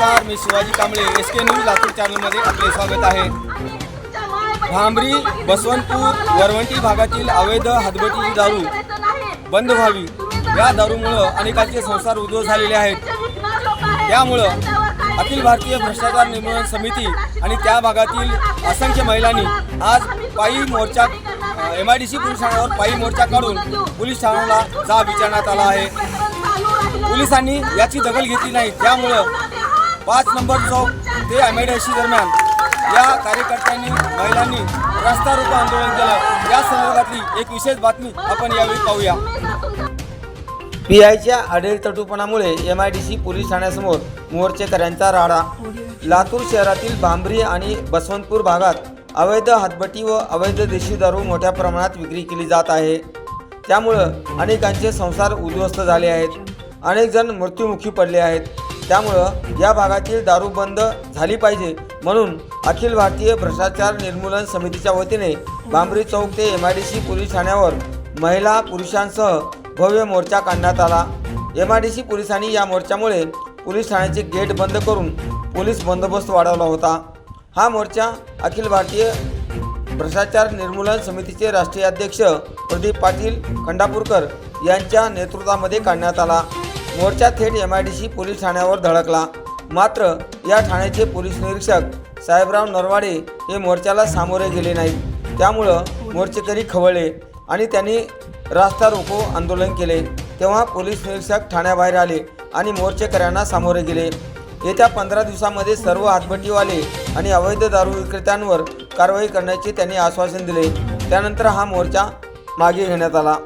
Shivaji Kamble S K news Latur चॅनलमध्ये आपले स्वागत आहे. भांबरी बसवंतपूर वरवंटी भागातील अवैध हदबटीची दारू बंद व्हावी. या दारूमुळं अनेकांचे संसार उद्ध्वस्त झालेले आहेत. त्यामुळं अखिल भारतीय भ्रष्टाचार निर्मूलन समिती आणि त्या भागातील असंख्य महिलांनी आज पायी मोर्चा M I D C police ठाण्यावर पायी मोर्चा काढून पोलीस ठाण्याला जा विचारण्यात आला आहे. पोलिसांनी याची दखल घेतली नाही. त्यामुळं पाच नंबर चौक ते एम दरम्यान या कार्यकर्त्यांनी महिलांनी रस्ता रोको आंदोलन केलं. या संदर्भातली एक विशेष बातमी आपण यावेळी पाहूया. पी आयच्या आडेल तटूपणामुळे M I D C police ठाण्यासमोर मोर्चेकऱ्यांचा राडा. लातूर शहरातील भांबरी आणि बसवंतपूर भागात अवैध हातबटी व अवैध देशी दारू मोठ्या प्रमाणात विक्री केली जात आहे. त्यामुळं अनेकांचे संसार उद्ध्वस्त झाले आहेत. अनेक जण मृत्युमुखी पडले आहेत. त्यामुळं या भागातील दारू बंद झाली पाहिजे म्हणून अखिल भारतीय भ्रष्टाचार निर्मूलन समितीच्या वतीने बांबरी चौक ते M I D C police ठाण्यावर महिला पुरुषांसह भव्य मोर्चा काढण्यात आला. एम आय डी सी पोलिसांनी या मोर्चामुळे पोलीस ठाण्याचे गेट बंद करून पोलीस बंदोबस्त वाढवला होता. हा मोर्चा अखिल भारतीय भ्रष्टाचार निर्मूलन समितीचे राष्ट्रीय अध्यक्ष प्रदीप पाटील खंडापूरकर यांच्या नेतृत्वामध्ये काढण्यात आला. मोर्चा थेट M I D C police ठाण्यावर धडकला. मात्र या ठाण्याचे पोलीस निरीक्षक साहेबराव नरवाडे हे मोर्चाला सामोरे गेले नाहीत. त्यामुळं मोर्चेकरी खवळले आणि त्यांनी रास्ता रोको आंदोलन केले. तेव्हा पोलीस निरीक्षक ठाण्याबाहेर आले आणि मोर्चेकऱ्यांना सामोरे गेले. येत्या पंधरा दिवसामध्ये सर्व हातभट्टीवाले आणि अवैध दारू विक्रेत्यांवर कारवाई करण्याचे त्यांनी आश्वासन दिले. त्यानंतर हा मोर्चा मागे घेण्यात आला.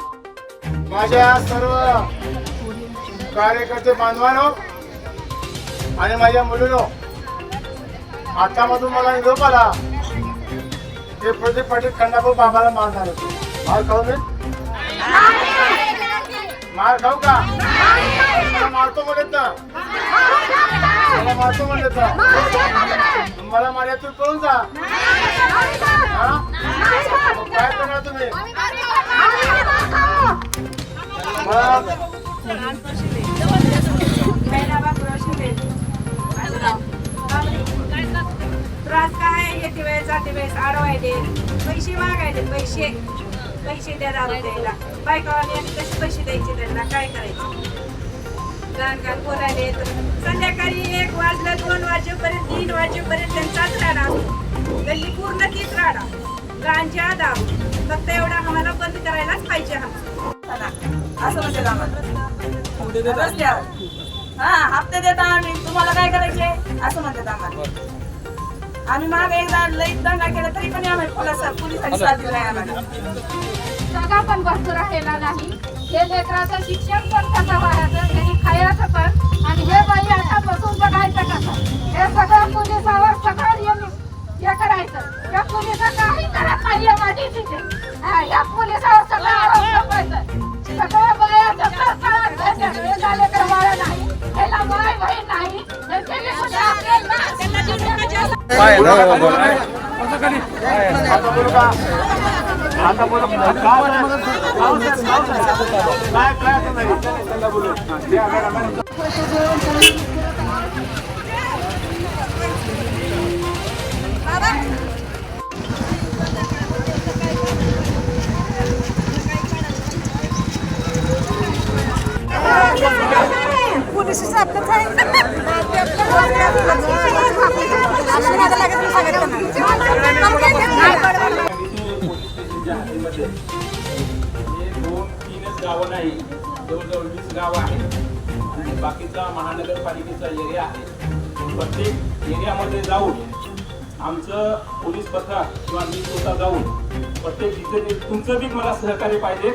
माझ्या सर्व कार्यकर्ते बांधवानो आणि माझ्या मुलीनो आतामधून मला निरोप आला. ते प्रदीप पाटील खंडापूर बाबाला मार झाला मार खाऊ मी? मार खाऊ का? मारतो म्हणत ना मला मारतो म्हणत ना मला माझ्यातून कळून जा. हा? काय करणार तुम्ही? मला त्रास काय येते वेळेस जाते वेळेस आडवायले पैसे मागायले पैसे पैसे द्या दारू द्यायला बायकावाले कसे पैसे द्यायचे त्यांना काय करायचं गाण गाण बोलायले तर संध्याकाळी एक वाजलं दोन वाजेपर्यंत तीन वाजेपर्यंत त्यांचाच राडा. गल्ली पूर्ण तीच राडा. गांजा दारू फक्त एवढा आम्हाला बंद करायलाच पाहिजे हा. असं म्हणजे आम्हाला रस्त्यावर. हा हप्ते देता आम्ही. तुम्हाला काय करायचे असं म्हणतात आम्हाला. आम्ही माग एकदा लई दंगा केला तरी पण आम्ही पोलीस पोलिसांनी साथ दिला आम्हाला. जागा पण बसतो राहिला नाही. हे लेकराचं शिक्षण पण कसं व्हायचं त्यांनी खायचं पण. आणि हे बाई आता बसून बघायचं कसं? हे सगळं पोलिसावर सगळं नियम हे करायचं. या पोलिसा काही करत नाही माझी तिथे हा, या पोलिसावर हे झाले तर मला नाही ह्याला माय बहीण नाही हे केले म्हणजे आपल्याला आता बोलू का आता बोलू का? गाव आहे. गाव आहे, गाव आहे. काय काय जवळजवळ वीस गाव आहेत. आणि बाकीचा महानगरपालिकेचा एरिया आहे. प्रत्येक एरियामध्ये जाऊन आमचं पोलीस पथक किंवा मी स्वतः जाऊन प्रत्येक जिथे तुमचं बी मला सहकार्य पाहिजे.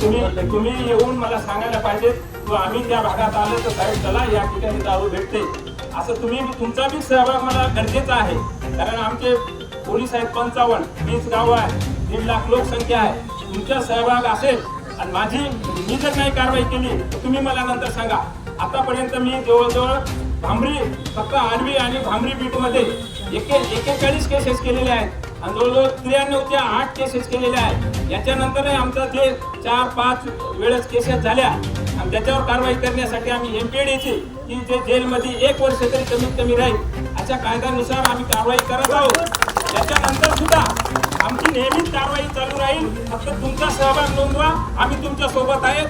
तुम्ही तुम्ही येऊन मला सांगायला पाहिजे किंवा आम्ही त्या भागात आलो तर साहेब चला या ठिकाणी दारू भेटते. असं तुम्ही तुमचा बी सहभाग मला गरजेचा आहे. कारण आमचे पोलीस आहेत पंचावन्न वीस गावं आहे दीड लाख लोकसंख्या आहे. तुमचा सहभाग असेल आणि माझी मी जर काही कारवाई केली तर तुम्ही मला नंतर सांगा. आतापर्यंत मी जवळजवळ भांबरी फक्त आडवी आणि भांबरी बीटमध्ये एके एकेचाळीस केसेस केलेले आहेत. आणि जवळजवळ त्र्याण्णवच्या आठ केसेस केलेल्या आहेत. याच्यानंतरही आमचं जे चार पाच वेळेस केसेस झाल्या. आणि त्याच्यावर कारवाई करण्यासाठी आम्ही एम पी की जे जेलमध्ये एक वर्ष तरी कमीत कमी राहील अशा कायद्यानुसार आम्ही कारवाई करत आहोत. त्याच्यानंतर सुद्धा आमची नेहमीच कारवाई चालू राहील. फक्त तुमचा सहभाग नोंदवा. आम्ही तुमच्यासोबत आहेत.